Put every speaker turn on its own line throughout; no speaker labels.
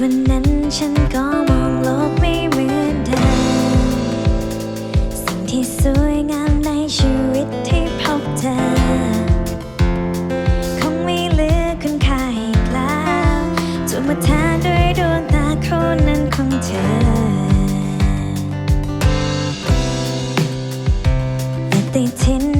คนนั้นฉันก็มองโลกไม่เหมือนเดิมสิ่งที่สวยงามในชีวิตที่พบเจอคงไม่เหลือคุณค่าอีกแล้วถูกมาแทนด้วยดวงตาคนนั้นของเธอ แต่ติดทิ้น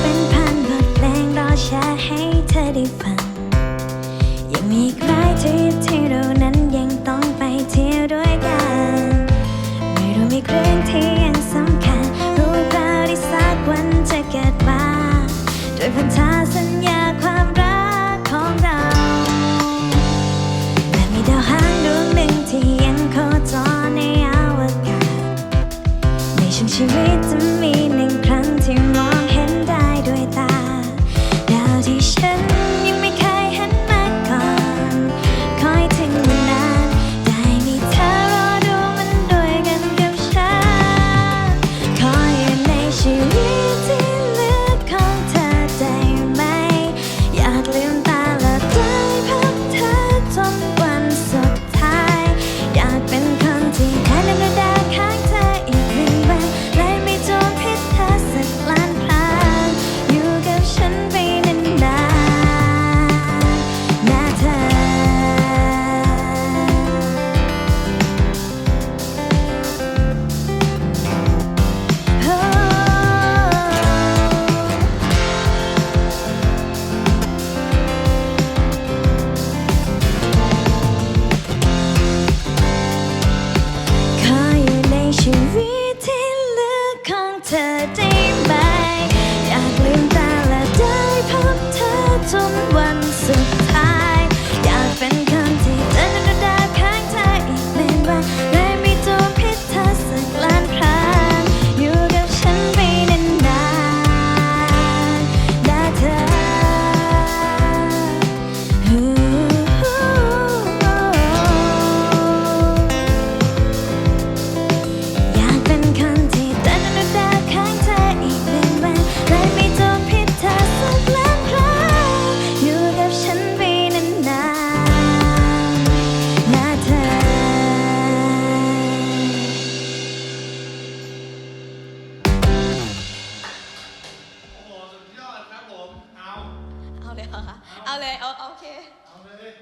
เป็นพันบทเพลงรอแชร์ให้เธอได้ฟัง ยังมีใครที่ที่เรานั้ยังต้องไปเที่ยวด้วยกัน ไม่รู้มีเรื่องที่ยังสำคัญ รู้เปล่าที่สักวันจะเกิดมาโดยพันธสัญญาความรักของเราแต่มีดาวหางดวงหนึ่งที่ยังโคจรในอวกาศในชีวิตจะมี autumn. เอาเลยเอาโอเค
เอา
เลย